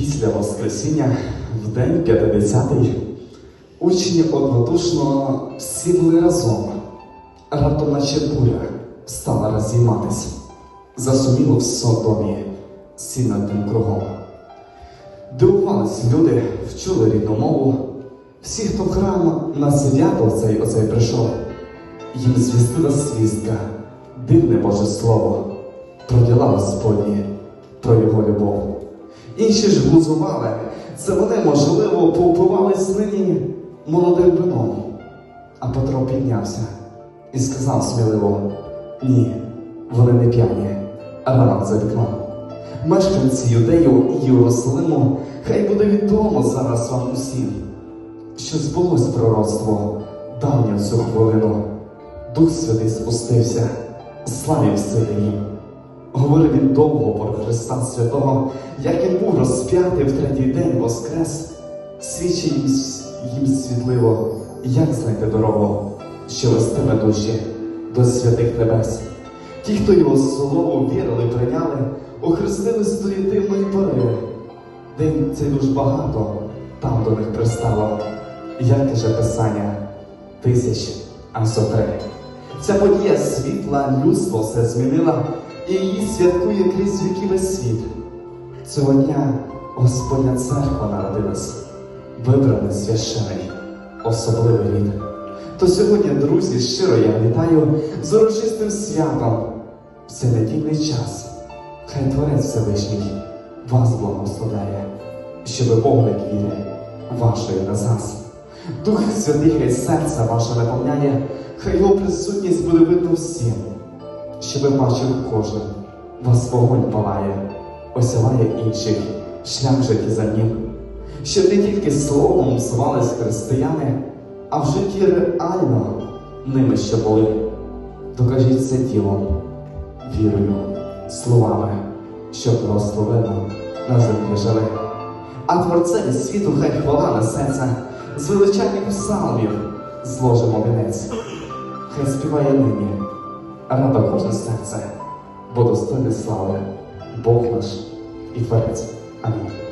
Після Воскресіння, в день п'ятидесятий, учні однодушно всі були разом. Раптом наче буря стала розійматись. Засуміло в Содомі, всі над тим кругом. Дивувались люди, вчули рідну мову. Всі, хто в храм на свято цей оцей прийшов, їм звістила свістка, дивне Боже Слово, про діла Господні, про його. Інші ж глузували, це вони, можливо, поупивались нині молодим вином. А Петро піднявся і сказав сміливо: ні, вони не п'яні, а ранок за вікном. Мешканці Юдею і Єрусалиму, хай буде відомо зараз вам усім, що збулось пророцтво давнє в цю хвилину. Дух Святий спустився, славі сили їм. Говорив він довго про Христа Святого, як він був розп'ятий в третій день воскрес, свідчить їм, світливо, як знайти дорогу, що вестиме душі до святих небес. Ті, хто його слово вірили, прийняли, охрестились до єдиної пори. День цей душ багато там до них пристало, як каже Писання, тисяч аж зо. Ця подія світла, людство все змінила, і її святкує крізь віки весь світ. Цього дня Господня церква народилась, вибраний священий, особливий рід. То сьогодні, друзі, щиро я вітаю з урочистим святом в цей час. Хай Творець Всевишній вас благословляє, щоб вогник віри вашої на. Дух Святий хай серце ваше наповняє, хай його присутність буде видно всім, щоб бачив кожен, вас вогонь палає, осяває інших шлях житті за ним. Щоб не тільки словом звались християни, а в житті реально ними ще були. Докажіть це ділом, вірою, словами, щоб благословенно на землі жили. А творцеві світу хай хвала несеться, з величальних псалмів зложимо вінець. Хай співає нині, рада кожне серце, бо достойне слави, Бог наш і Творець. Амінь.